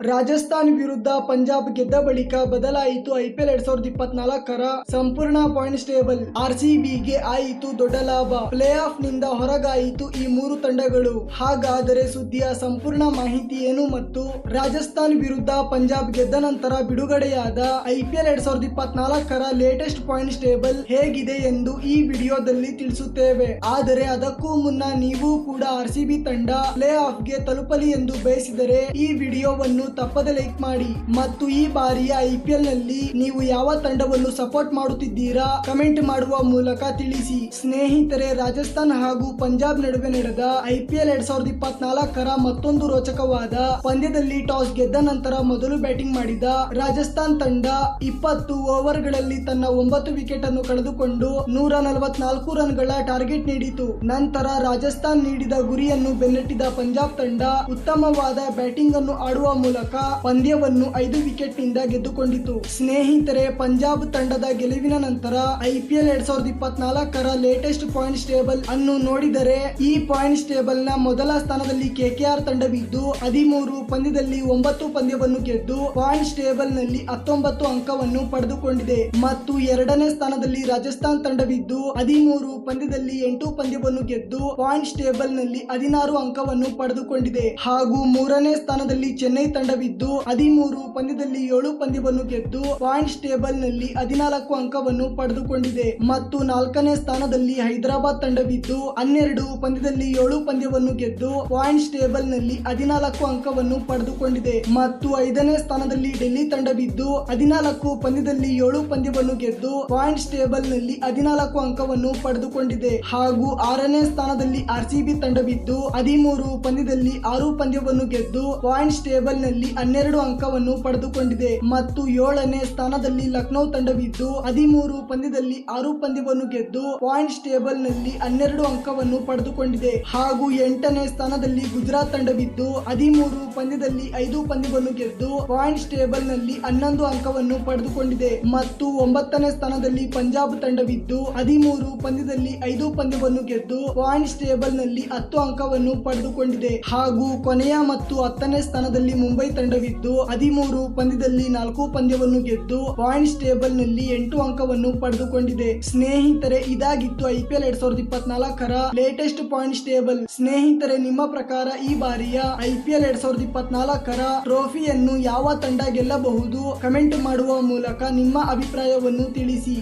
ರಾಜಸ್ಥಾನ್ ವಿರುದ್ಧ ಪಂಜಾಬ್ ಗೆದ್ದ ಬಳಿಕ ಬದಲಾಯಿತು ಐಪಿಎಲ್ ಎರಡ್ ಸಾವಿರದ ಇಪ್ಪತ್ನಾಲ್ಕರ ಸಂಪೂರ್ಣ ಪಾಯಿಂಟ್ಸ್ ಟೇಬಲ್ ಬಿಗೆ ಆಯಿತು ದೊಡ್ಡ ಲಾಭ. ಪ್ಲೇ ಆಫ್ನಿಂದ ಹೊರಗಾಯಿತು ಈ ಮೂರು ತಂಡಗಳು. ಹಾಗಾದರೆ ಸುದ್ದಿಯ ಸಂಪೂರ್ಣ ಮಾಹಿತಿ ಏನು ಮತ್ತು ರಾಜಸ್ಥಾನ್ ವಿರುದ್ಧ ಪಂಜಾಬ್ ಗೆದ್ದ ನಂತರ ಬಿಡುಗಡೆಯಾದ ಐಪಿಎಲ್ ಎರಡ್ ಸಾವಿರದ ಇಪ್ಪತ್ನಾಲ್ಕರ ಲೇಟೆಸ್ಟ್ ಪಾಯಿಂಟ್ಸ್ ಟೇಬಲ್ ಹೇಗಿದೆ ಎಂದು ಈ ವಿಡಿಯೋದಲ್ಲಿ ತಿಳಿಸುತ್ತೇವೆ. ಆದರೆ ಅದಕ್ಕೂ ಮುನ್ನ ನೀವು ಕೂಡ ಆರ್ ಸಿ ಬಿ ತಂಡ ಪ್ಲೇ ಆಫ್ಗೆ ತಲುಪಲಿ ಎಂದು ಬಯಸಿದರೆ ಈ ವಿಡಿಯೋವನ್ನು ತಪ್ಪದೆ ಲೈಕ್ ಮಾಡಿ ಮತ್ತು ಈ ಬಾರಿಯ ಐಪಿಎಲ್ನಲ್ಲಿ ನೀವು ಯಾವ ತಂಡವನ್ನು ಸಪೋರ್ಟ್ ಮಾಡುತ್ತಿದ್ದೀರಾ ಕಮೆಂಟ್ ಮಾಡುವ ಮೂಲಕ ತಿಳಿಸಿ. ಸ್ನೇಹಿತರೆ, ರಾಜಸ್ಥಾನ್ ಹಾಗೂ ಪಂಜಾಬ್ ನಡುವೆ ನಡೆದ ಐಪಿಎಲ್ ಎರಡ್ ಸಾವಿರದ ಇಪ್ಪತ್ನಾಲ್ಕರ ಮತ್ತೊಂದು ರೋಚಕವಾದ ಪಂದ್ಯದಲ್ಲಿ ಟಾಸ್ ಗೆದ್ದ ನಂತರ ಮೊದಲು ಬ್ಯಾಟಿಂಗ್ ಮಾಡಿದ ರಾಜಸ್ಥಾನ್ ತಂಡ ಇಪ್ಪತ್ತು ಓವರ್ಗಳಲ್ಲಿ ತನ್ನ ಒಂಬತ್ತು ವಿಕೆಟ್ ಅನ್ನು ಕಳೆದುಕೊಂಡು ನೂರ ನಲವತ್ನಾಲ್ಕು ರನ್ಗಳ ಟಾರ್ಗೆಟ್ ನೀಡಿತು. ನಂತರ ರಾಜಸ್ಥಾನ್ ನೀಡಿದ ಗುರಿಯನ್ನು ಬೆನ್ನಟ್ಟಿದ ಪಂಜಾಬ್ ತಂಡ ಉತ್ತಮವಾದ ಬ್ಯಾಟಿಂಗ್ ಅನ್ನು ಆಡುವ ಮೂಲಕ ಪಂದ್ಯವನ್ನು ಐದು ವಿಕೆಟ್ನಿಂದ ಗೆದ್ದುಕೊಂಡಿತು. ಸ್ನೇಹಿತರೆ, ಪಂಜಾಬ್ ತಂಡದ ಗೆಲುವಿನ ನಂತರ ಐಪಿಎಲ್ ಎರಡ್ ಸಾವಿರದ ಇಪ್ಪತ್ನಾಲ್ಕರ ಲೇಟೆಸ್ಟ್ ಪಾಯಿಂಟ್ಸ್ ಟೇಬಲ್ ಅನ್ನು ನೋಡಿದರೆ, ಈ ಪಾಯಿಂಟ್ಸ್ ಟೇಬಲ್ನ ಮೊದಲ ಸ್ಥಾನದಲ್ಲಿ ಕೆಕೆಆರ್ ತಂಡವಿದ್ದು, ಹದಿಮೂರು ಪಂದ್ಯದಲ್ಲಿ ಒಂಬತ್ತು ಪಂದ್ಯವನ್ನು ಗೆದ್ದು ಪಾಯಿಂಟ್ಸ್ ಟೇಬಲ್ನಲ್ಲಿ ಹತ್ತೊಂಬತ್ತು ಅಂಕವನ್ನು ಪಡೆದುಕೊಂಡಿದೆ. ಮತ್ತು ಎರಡನೇ ಸ್ಥಾನದಲ್ಲಿ ರಾಜಸ್ಥಾನ್ ತಂಡವಿದ್ದು, ಹದಿಮೂರು ಪಂದ್ಯದಲ್ಲಿ ಎಂಟು ಪಂದ್ಯವನ್ನು ಗೆದ್ದು ಪಾಯಿಂಟ್ಸ್ ಟೇಬಲ್ನಲ್ಲಿ ಹದಿನಾರು ಅಂಕವನ್ನು ಪಡೆದುಕೊಂಡಿದೆ. ಹಾಗೂ ಮೂರನೇ ಸ್ಥಾನದಲ್ಲಿ ಚೆನ್ನೈ ತಂಡವಿದ್ದು ಹದಿಮೂರು ಪಂದ್ಯದಲ್ಲಿ ಏಳು ಪಂದ್ಯವನ್ನು ಗೆದ್ದು ಪಾಯಿಂಟ್ಸ್ ಟೇಬಲ್ನಲ್ಲಿ ಹದಿನಾಲ್ಕು ಅಂಕವನ್ನು ಪಡೆದುಕೊಂಡಿದೆ. ಮತ್ತು ನಾಲ್ಕನೇ ಸ್ಥಾನದಲ್ಲಿ ಹೈದರಾಬಾದ್ ತಂಡವಿದ್ದು ಹನ್ನೆರಡು ಪಂದ್ಯದಲ್ಲಿ ಏಳು ಪಂದ್ಯವನ್ನು ಗೆದ್ದು ಪಾಯಿಂಟ್ಸ್ ಟೇಬಲ್ನಲ್ಲಿ ಹದಿನಾಲ್ಕು ಅಂಕವನ್ನು ಪಡೆದುಕೊಂಡಿದೆ. ಮತ್ತು ಐದನೇ ಸ್ಥಾನದಲ್ಲಿ ಡೆಲ್ಲಿ ತಂಡವಿದ್ದು ಹದಿನಾಲ್ಕು ಪಂದ್ಯದಲ್ಲಿ ಏಳು ಪಂದ್ಯವನ್ನು ಗೆದ್ದು ಪಾಯಿಂಟ್ಸ್ ಟೇಬಲ್ನಲ್ಲಿ ಹದಿನಾಲ್ಕು ಅಂಕವನ್ನು ಪಡೆದುಕೊಂಡಿದೆ. ಹಾಗೂ ಆರನೇ ಸ್ಥಾನದಲ್ಲಿ ಆರ್ಸಿಬಿ ತಂಡವಿದ್ದು ಹದಿಮೂರು ಪಂದ್ಯದಲ್ಲಿ ಆರು ಪಂದ್ಯವನ್ನು ಗೆದ್ದು ಪಾಯಿಂಟ್ಸ್ ಟೇಬಲ್ನಲ್ಲಿ ಹನ್ನೆರಡು ಅಂಕವನ್ನು ಪಡೆದುಕೊಂಡಿದೆ. ಮತ್ತು ಏಳನೇ ಸ್ಥಾನದಲ್ಲಿ ಲಕ್ನೋ ತಂಡವಿದ್ದು, ಹದಿಮೂರು ಪಂದ್ಯದಲ್ಲಿ ಆರು ಪಂದ್ಯವನ್ನು ಗೆದ್ದು ಪಾಯಿಂಟ್ಸ್ ಟೇಬಲ್ನಲ್ಲಿ ಹನ್ನೆರಡು ಅಂಕವನ್ನು ಪಡೆದುಕೊಂಡಿದೆ. ಹಾಗೂ ಎಂಟನೇ ಸ್ಥಾನದಲ್ಲಿ ಗುಜರಾತ್ ತಂಡವಿದ್ದು, ಹದಿಮೂರು ಪಂದ್ಯದಲ್ಲಿ ಐದು ಪಂದ್ಯವನ್ನು ಗೆದ್ದು ಪಾಯಿಂಟ್ಸ್ ಟೇಬಲ್ನಲ್ಲಿ ಹನ್ನೊಂದು ಅಂಕವನ್ನು ಪಡೆದುಕೊಂಡಿದೆ. ಮತ್ತು ಒಂಬತ್ತನೇ ಸ್ಥಾನದಲ್ಲಿ ಪಂಜಾಬ್ ತಂಡವಿದ್ದು, ಹದಿಮೂರು ಪಂದ್ಯದಲ್ಲಿ ಐದು ಪಂದ್ಯವನ್ನು ಗೆದ್ದು ಪಾಯಿಂಟ್ಸ್ ಟೇಬಲ್ನಲ್ಲಿ ಹತ್ತು ಅಂಕವನ್ನು ಪಡೆದುಕೊಂಡಿದೆ. ಹಾಗೂ ಕೊನೆಯ ಮತ್ತು ಹತ್ತನೇ ಸ್ಥಾನದಲ್ಲಿ ಮುಂಬೈ ತಂಡವಿದ್ದು ಹದಿಮೂರು ಪಂದ್ಯದಲ್ಲಿ ನಾಲ್ಕು ಪಂದ್ಯವನ್ನು ಗೆದ್ದು ಪಾಯಿಂಟ್ಸ್ ಟೇಬಲ್ನಲ್ಲಿ ಎಂಟು ಅಂಕವನ್ನು ಪಡೆದುಕೊಂಡಿದೆ. ಸ್ನೇಹಿತರೆ, ಇದಾಗಿತ್ತು ಐಪಿಎಲ್ ಎರಡ್ ಸಾವಿರದ ಇಪ್ಪತ್ನಾಲ್ಕರ ಲೇಟೆಸ್ಟ್ ಪಾಯಿಂಟ್ಸ್ ಟೇಬಲ್ ಸ್ನೇಹಿತರೆ, ನಿಮ್ಮ ಪ್ರಕಾರ ಈ ಬಾರಿಯ ಐಪಿಎಲ್ ಎರಡ್ ಸಾವಿರದ ಇಪ್ಪತ್ನಾಲ್ಕರ ಟ್ರೋಫಿಯನ್ನು ಯಾವ ತಂಡ ಗೆಲ್ಲಬಹುದು? ಕಮೆಂಟ್ ಮಾಡುವ ಮೂಲಕ ನಿಮ್ಮ ಅಭಿಪ್ರಾಯವನ್ನು ತಿಳಿಸಿ.